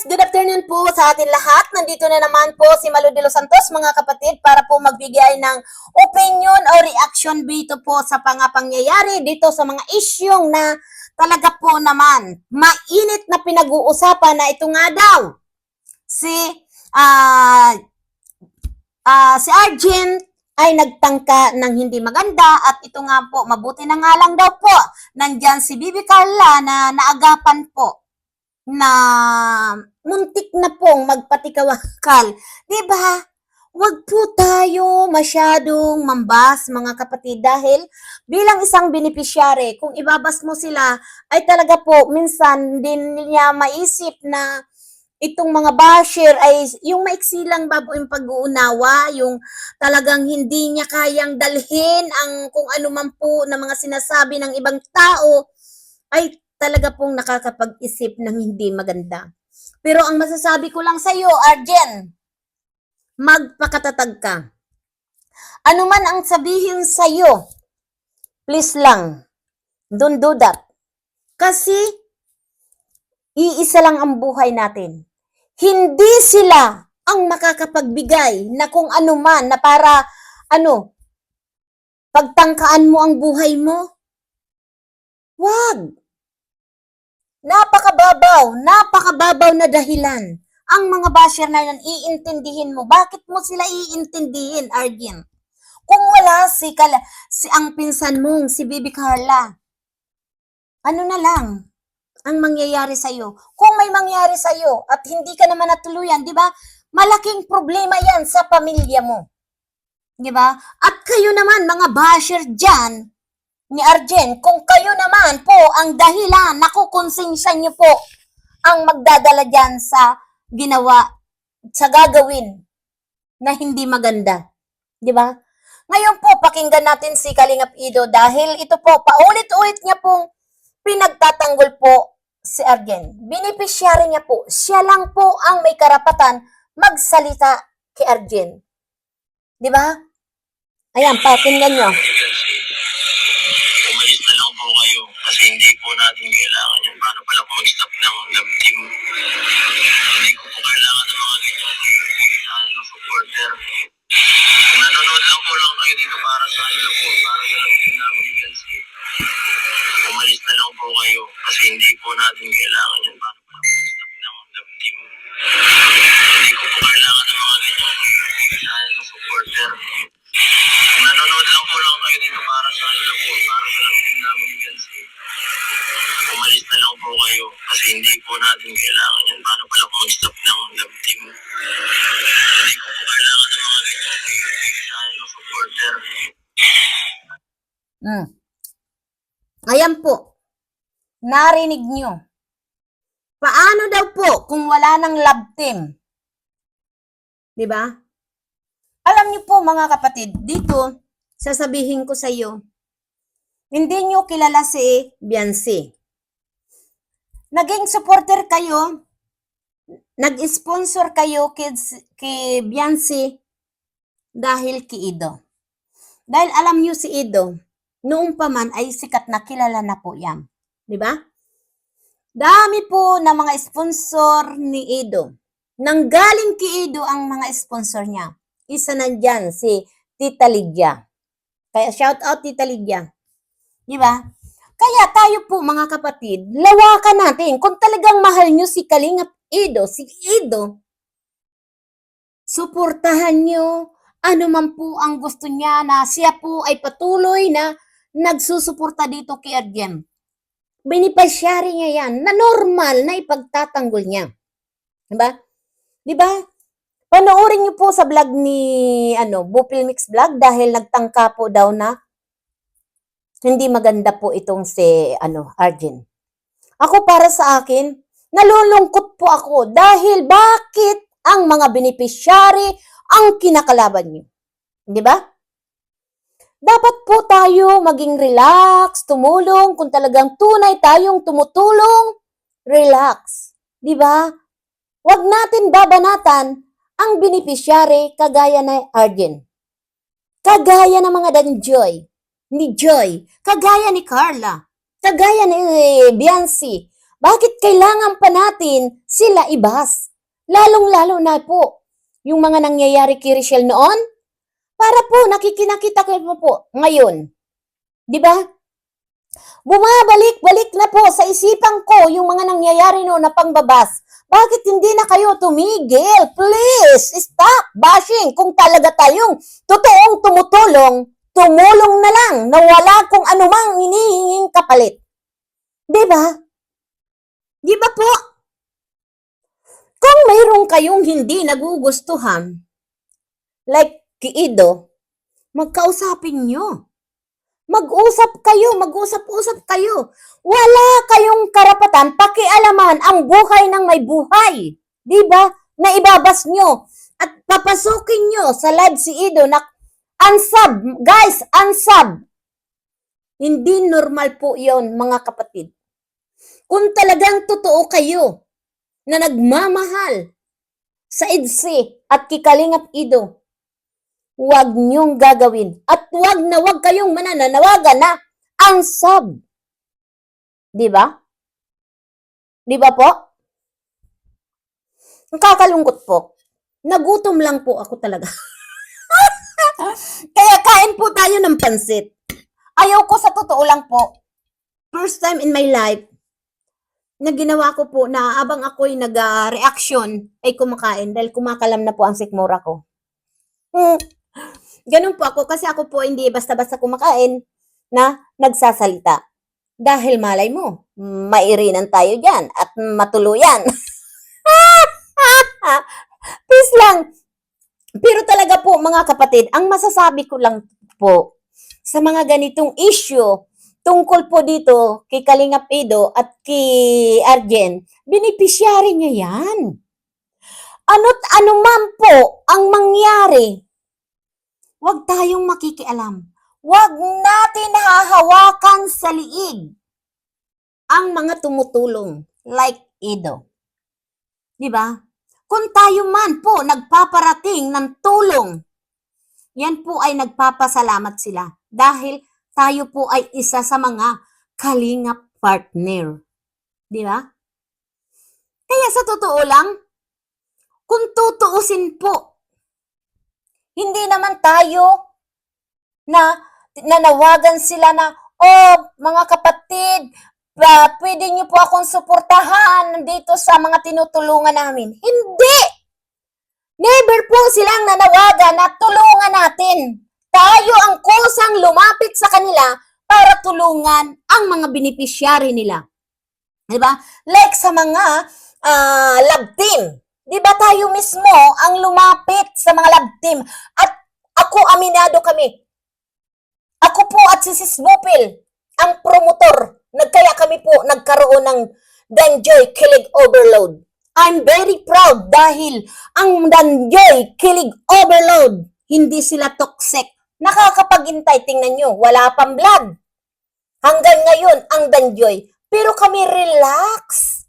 guys! Good afternoon po sa atin lahat. Nandito na naman po si Malu de los Santos, mga kapatid, para po magbigay ng opinion o reaction dito po sa pangapangyayari dito sa mga isyong na talaga po naman mainit na pinag-uusapan na ito nga daw si ah ah, si Argent ay nagtangka ng hindi maganda at ito nga po, mabuti na nga lang daw po, nandyan si Bibi Carla na naagapan po na muntik na pong magpatikawakal. Di ba? Huwag po tayo masyadong mambas mga kapatid dahil bilang isang beneficiary, kung ibabas mo sila, ay talaga po minsan din niya maisip na itong mga basher ay yung maiksi lang babo yung pag-uunawa, yung talagang hindi niya kayang dalhin ang kung ano man po na mga sinasabi ng ibang tao ay talaga pong nakakapag-isip ng hindi maganda. Pero ang masasabi ko lang sa iyo, Arjen, magpakatatag ka. Ano man ang sabihin sa iyo, please lang, don't do that. Kasi, iisa lang ang buhay natin. Hindi sila ang makakapagbigay na kung ano man na para, ano, pagtangkaan mo ang buhay mo. Wag. Napakababaw, napakababaw na dahilan. Ang mga basher na yan, iintindihin mo. Bakit mo sila iintindihin, Argin? Kung wala si, Kala, si ang pinsan mong, si Bibi Carla, ano na lang ang mangyayari sa iyo? Kung may mangyari sa iyo at hindi ka naman natuluyan, di ba? Malaking problema yan sa pamilya mo. Di ba? At kayo naman, mga basher dyan, ni Arjen, kung kayo naman po ang dahilan, nakukonsensya niyo po ang magdadala dyan sa ginawa, sa gagawin na hindi maganda. Di ba? Ngayon po, pakinggan natin si Kalingap Ido dahil ito po, paulit-ulit niya pong pinagtatanggol po si Arjen. Beneficiary niya po, siya lang po ang may karapatan magsalita kay Arjen. Di ba? Ayan, pakinggan nyo. umalis na lang po kayo kasi hindi po natin kailangan yun. Paano pala kung mag-stop ng love team? Hindi ko kailangan ng mga ganyan. Kailangan ng supporter. Nanonood lang po lang dito para sa ano para sa team namin ni Chelsea. Umalis na po kayo kasi hindi po natin kailangan yun. Pala kung mag-stop ng team? Hindi ko kailangan ng mga ganyan. Kailangan ng supporter. Nanonood lang po lang dito para sa ano lang po, para sa love team namin ni Chelsea. Umalis na lang po kayo kasi hindi po natin kailangan yun. Paano pala kung mag-stop ng love team? Hindi ko po kailangan ng mga ganyan. Kailangan ng supporter. Mm. Ayan po. Narinig nyo. Paano daw po kung wala ng love team? Di ba? Alam niyo po mga kapatid, dito, sasabihin ko sa iyo, hindi niyo kilala si Beyonce. Naging supporter kayo, nag-sponsor kayo kay, kay Beyonce dahil kay Ido. Dahil alam niyo si Ido, noong pa man ay sikat na kilala na po yan. Di ba? Dami po na mga sponsor ni Ido. Nanggaling kay Ido ang mga sponsor niya. Isa nandyan si Tita Lydia. Kaya shout out Tita Lydia. Di ba? Kaya tayo po mga kapatid, lawakan natin. Kung talagang mahal nyo si Kalingap Ido, si Ido, suportahan nyo ano man po ang gusto niya na siya po ay patuloy na nagsusuporta dito kay Arjen. Binipasyari niya yan na normal na ipagtatanggol niya. Diba? Diba? Panoorin niyo po sa vlog ni ano, Bupil Mix Vlog dahil nagtangka po daw na hindi maganda po itong si ano, Arjen. Ako para sa akin, nalulungkot po ako dahil bakit ang mga beneficiary ang kinakalaban niyo. Di ba? Dapat po tayo maging relax, tumulong. Kung talagang tunay tayong tumutulong, relax. Di ba? Huwag natin babanatan ang beneficiary kagaya na Arjen. Kagaya ng mga Danjoy, ni Joy, kagaya ni Carla, kagaya ni Beyonce, Bakit kailangan pa natin sila ibas? Lalong-lalo na po yung mga nangyayari kay Richelle noon. Para po, nakikinakita ko po po ngayon. Di ba? Bumabalik-balik na po sa isipan ko yung mga nangyayari noon na pangbabas. Bakit hindi na kayo tumigil? Please, stop bashing. Kung talaga tayong totoong tumutulong, tumulong na lang na wala kung anumang hinihinging kapalit. Di ba? Di ba po? Kung mayroon kayong hindi nagugustuhan, like Kiido, magkausapin nyo. Mag-usap kayo, mag-usap-usap kayo. Wala kayong karapatan pakialaman ang buhay ng may buhay. Di ba? Na ibabas nyo at papasukin nyo sa live si Ido na unsub. Guys, unsub. Hindi normal po yon mga kapatid. Kung talagang totoo kayo na nagmamahal sa EDSI at kikalingap Ido, huwag niyong gagawin. At huwag na huwag kayong manananawagan na unsub. Di ba? Di ba po? Ang kakalungkot po. Nagutom lang po ako talaga. Kaya kain po tayo ng pansit. Ayaw ko sa totoo lang po. First time in my life na ginawa ko po na abang ako'y nag-reaction ay kumakain dahil kumakalam na po ang sikmura ko. Hmm. Ganun po ako kasi ako po hindi basta-basta kumakain na nagsasalita. Dahil malay mo, mairinan tayo dyan at matuluyan. Peace lang. Pero talaga po mga kapatid, ang masasabi ko lang po sa mga ganitong issue tungkol po dito kay Kalinga Pido at kay Arjen, beneficiary niya yan. Ano't ano man po ang mangyari, huwag tayong makikialam. Huwag natin hahawakan sa liig ang mga tumutulong like Ido. Di ba? Kung tayo man po nagpaparating ng tulong, yan po ay nagpapasalamat sila dahil tayo po ay isa sa mga kalingap partner. Di ba? Kaya sa totoo lang, kung tutuusin po, hindi naman tayo na nanawagan sila na, oh, mga kapatid, uh, pwede niyo po akong suportahan dito sa mga tinutulungan namin. Hindi! Never po silang nanawagan na tulungan natin. Tayo ang kusang lumapit sa kanila para tulungan ang mga beneficiary nila. Di ba? Like sa mga ah, love team. Di ba tayo mismo ang lumapit sa mga love team? At ako, aminado kami. Ako po at si Sis Bupil, ang promotor. Nagkaya kami po nagkaroon ng Danjoy Kilig Overload. I'm very proud dahil ang Danjoy Kilig Overload, hindi sila toxic. Nakakapagintay, tingnan nyo, wala pang blood. Hanggang ngayon, ang Danjoy. Pero kami relax.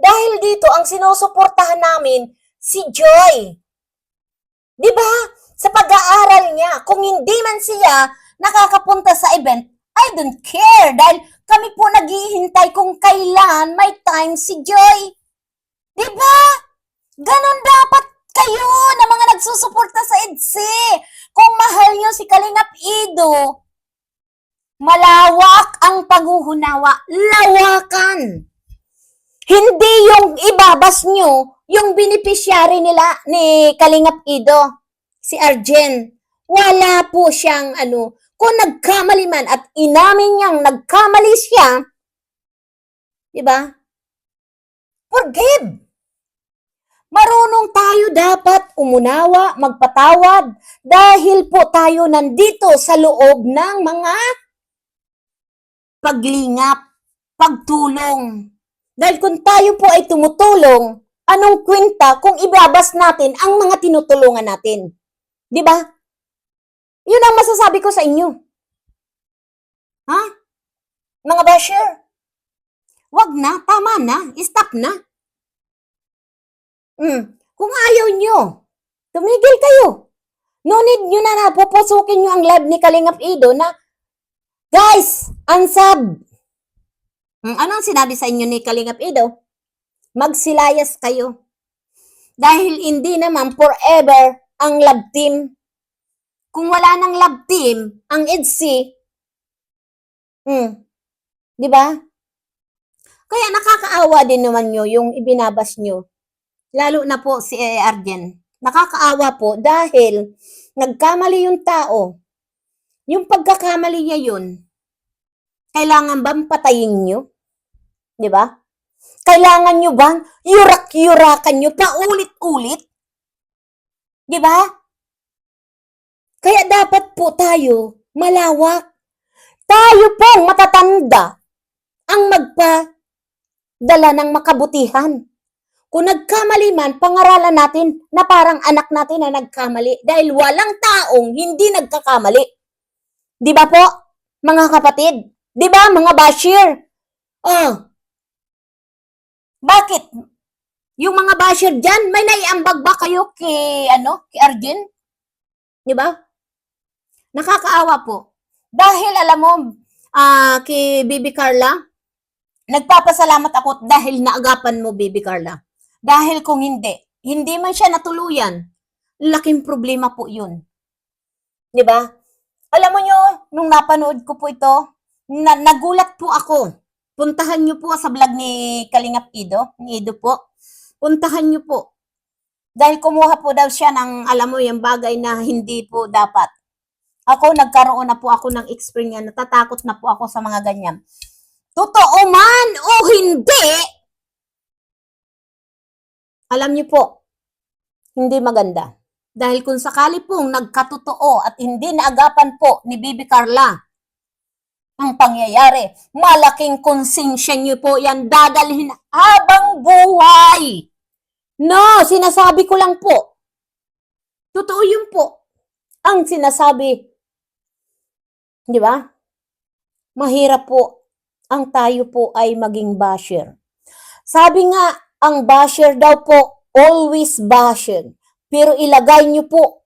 Dahil dito, ang sinusuportahan namin, si Joy. Di ba? Sa pag-aaral niya, kung hindi man siya nakakapunta sa event, I don't care. Dahil kami po naghihintay kung kailan may time si Joy. Di ba? Ganon dapat kayo na mga nagsusuporta sa EDSI. Kung mahal nyo si Kalingap Ido, malawak ang paghuhunawa. Lawakan. Hindi yung ibabas nyo, yung beneficiary nila ni Kalingap Ido, si Arjen. Wala po siyang ano, kung nagkamali man at inamin niyang nagkamali siya, di ba? Forgive. Marunong tayo dapat umunawa, magpatawad dahil po tayo nandito sa loob ng mga paglingap, pagtulong. Dahil kung tayo po ay tumutulong, anong kwenta kung ibabas natin ang mga tinutulungan natin? Di ba? Yun ang masasabi ko sa inyo. Ha? Mga basher, wag na, tama na, stop na. Mm. Kung ayaw nyo, tumigil kayo. No need nyo na na, pupusukin nyo ang live ni Kalingap Ido na, guys, unsub. Hmm, Anong sinabi sa inyo ni Kalingap Ido? Magsilayas kayo. Dahil hindi naman forever ang love team. Kung wala nang love team, ang EDSI, hmm, di ba? Kaya nakakaawa din naman nyo yung ibinabas nyo. Lalo na po si Arjen. Nakakaawa po dahil nagkamali yung tao. Yung pagkakamali niya yun, kailangan bang patayin nyo? Di ba? Kailangan nyo bang yurak-yurakan nyo paulit-ulit? Di ba? Kaya dapat po tayo malawak. Tayo pong matatanda ang magpadala ng makabutihan. Kung nagkamali man, pangaralan natin na parang anak natin na nagkamali dahil walang taong hindi nagkakamali. Di ba po, mga kapatid? Di ba, mga bashir? Oh, bakit? Yung mga basher dyan, may naiambag ba kayo kay, ano, kay Arjen? Di ba? Nakakaawa po. Dahil alam mo, ah, kay Bibi Carla, nagpapasalamat ako dahil naagapan mo, Bibi Carla. Dahil kung hindi, hindi man siya natuluyan, laking problema po yun. Di ba? Alam mo nyo, nung napanood ko po ito, na, nagulat po ako. Puntahan nyo po sa vlog ni Kalingap Ido, ni Ido po. Puntahan nyo po. Dahil kumuha po daw siya ng, alam mo, yung bagay na hindi po dapat. Ako, nagkaroon na po ako ng experience, natatakot na po ako sa mga ganyan. Totoo man o hindi, alam niyo po, hindi maganda. Dahil kung sakali pong nagkatotoo at hindi naagapan po ni Bibi Carla ang pangyayari, malaking konsensya niyo po yan dadalhin habang buhay. No, sinasabi ko lang po. Totoo yun po. Ang sinasabi. Di ba? Mahirap po ang tayo po ay maging basher. Sabi nga, ang basher daw po, always basher. Pero ilagay niyo po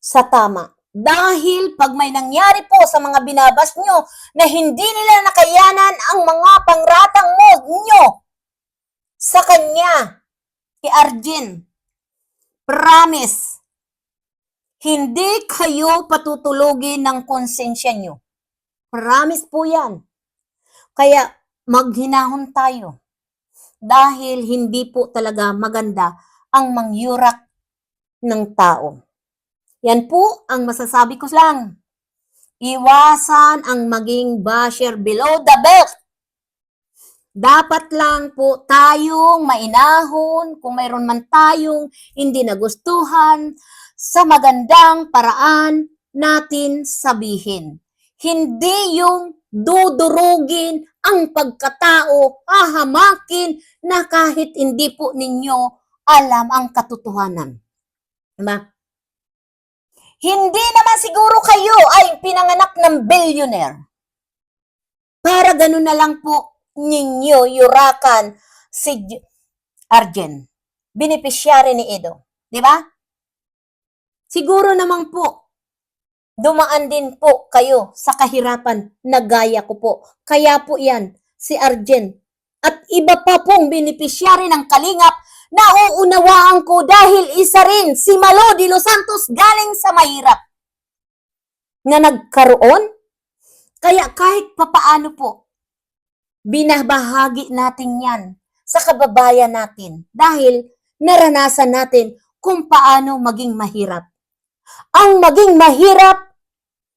sa tama. Dahil pag may nangyari po sa mga binabas nyo na hindi nila nakayanan ang mga pangratang mo nyo sa kanya, kay Arjun, promise, hindi kayo patutulugin ng konsensya nyo. Promise po yan. Kaya maghinahon tayo dahil hindi po talaga maganda ang mangyurak ng tao. Yan po ang masasabi ko lang. Iwasan ang maging basher below the belt. Dapat lang po tayong mainahon kung mayroon man tayong hindi nagustuhan sa magandang paraan natin sabihin. Hindi yung dudurugin ang pagkatao, hahamakin na kahit hindi po ninyo alam ang katotohanan. Diba? Hindi naman siguro kayo ay pinanganak ng billionaire. Para ganun na lang po ninyo yurakan si Arjen, beneficiary ni Edo. Di ba? Siguro naman po, dumaan din po kayo sa kahirapan na gaya ko po. Kaya po yan, si Arjen. At iba pa pong beneficiary ng kalingap na uunawaan ko dahil isa rin si Malo de Los Santos galing sa mahirap na nagkaroon. Kaya kahit papaano po, binabahagi natin yan sa kababayan natin dahil naranasan natin kung paano maging mahirap. Ang maging mahirap,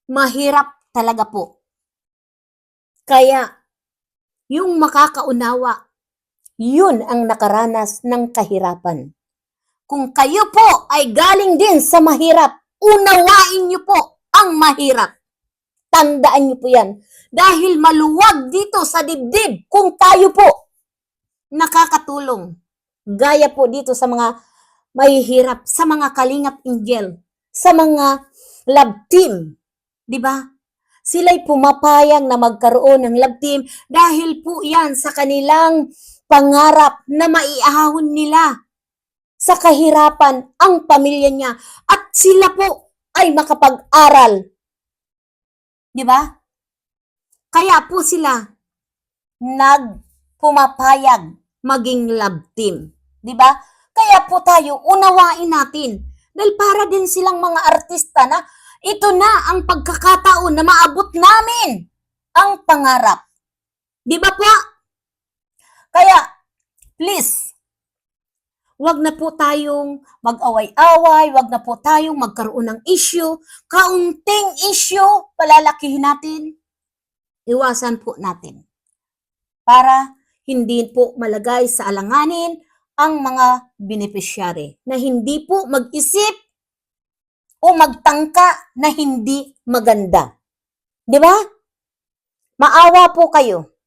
mahirap talaga po. Kaya, yung makakaunawa, yun ang nakaranas ng kahirapan. Kung kayo po ay galing din sa mahirap, unawain niyo po ang mahirap. Tandaan niyo po yan. Dahil maluwag dito sa dibdib kung tayo po nakakatulong. Gaya po dito sa mga mahihirap, sa mga kalingap angel, sa mga love team. Di ba? Sila'y pumapayang na magkaroon ng love team dahil po yan sa kanilang pangarap na maiahon nila sa kahirapan ang pamilya niya at sila po ay makapag-aral. Di ba? Kaya po sila nag pumapayag maging love team. 'Di ba? Kaya po tayo unawain natin dahil para din silang mga artista na ito na ang pagkakataon na maabot namin ang pangarap. 'Di ba po? Kaya please Wag na po tayong mag-away-away, wag na po tayong magkaroon ng issue. Kaunting issue, palalakihin natin. Iwasan po natin. Para hindi po malagay sa alanganin ang mga beneficiary na hindi po mag-isip o magtangka na hindi maganda. Di ba? Maawa po kayo.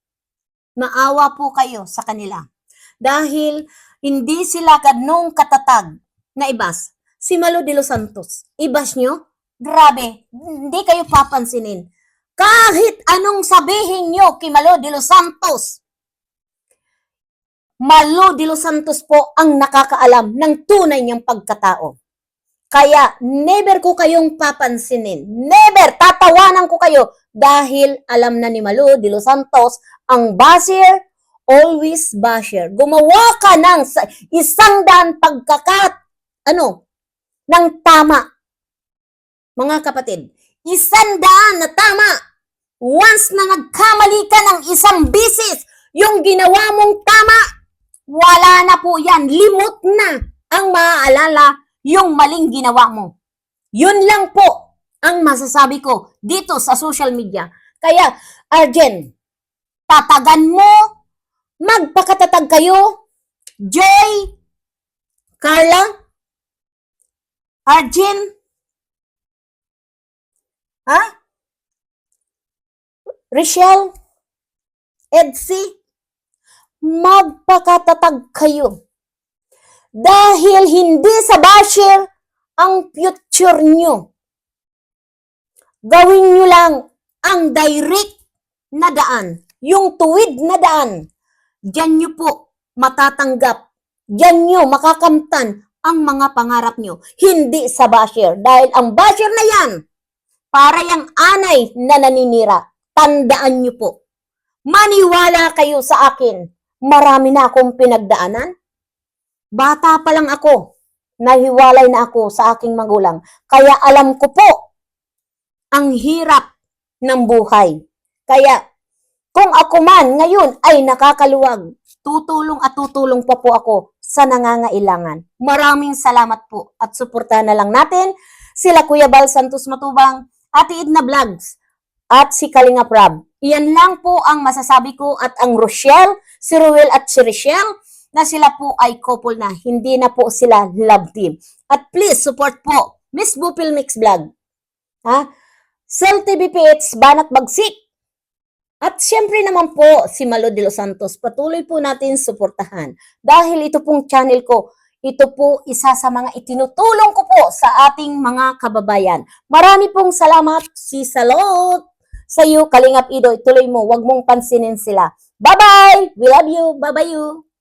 Maawa po kayo sa kanila. Dahil hindi sila ganong katatag na ibas. Si Malo de los Santos, ibas nyo? Grabe, hindi kayo papansinin. Kahit anong sabihin nyo kay Malo de los Santos, Malo de los Santos po ang nakakaalam ng tunay niyang pagkatao. Kaya never ko kayong papansinin. Never tatawanan ko kayo dahil alam na ni Malo de los Santos ang basher always basher. Gumawa ka ng sa- isang daan pagkakat, ano, ng tama. Mga kapatid, isang daan na tama. Once na nagkamali ka ng isang bisis, yung ginawa mong tama, wala na po yan. Limot na ang maaalala yung maling ginawa mo. Yun lang po ang masasabi ko dito sa social media. Kaya, Arjen, tatagan mo magpakatatag kayo. Joy, Carla, Arjun, ha? Rochelle, Edsy, magpakatatag kayo. Dahil hindi sa basher ang future nyo. Gawin nyo lang ang direct na daan, yung tuwid na daan Diyan nyo po matatanggap. Diyan nyo makakamtan ang mga pangarap nyo. Hindi sa basher. Dahil ang basher na yan, para yung anay na naninira. Tandaan nyo po. Maniwala kayo sa akin. Marami na akong pinagdaanan. Bata pa lang ako. Nahiwalay na ako sa aking magulang. Kaya alam ko po ang hirap ng buhay. Kaya kung ako man ngayon ay nakakaluwag, tutulong at tutulong pa po ako sa nangangailangan. Maraming salamat po at suportahan na lang natin sila Kuya Bal Santos Matubang, Ate Edna Vlogs, at si Kalinga Prab. Iyan lang po ang masasabi ko at ang Rochelle, si Ruel at si Rochelle na sila po ay couple na, hindi na po sila love team. At please support po Miss Bupil Mix Vlog. Ha? Cell TVPH Banat Bagsik at syempre naman po, si Malo de los Santos, patuloy po natin suportahan. Dahil ito pong channel ko, ito po isa sa mga itinutulong ko po sa ating mga kababayan. Marami pong salamat, si Salot, sa iyo, Kalingap Ido, ituloy mo, wag mong pansinin sila. Bye-bye! We love you! Bye-bye you!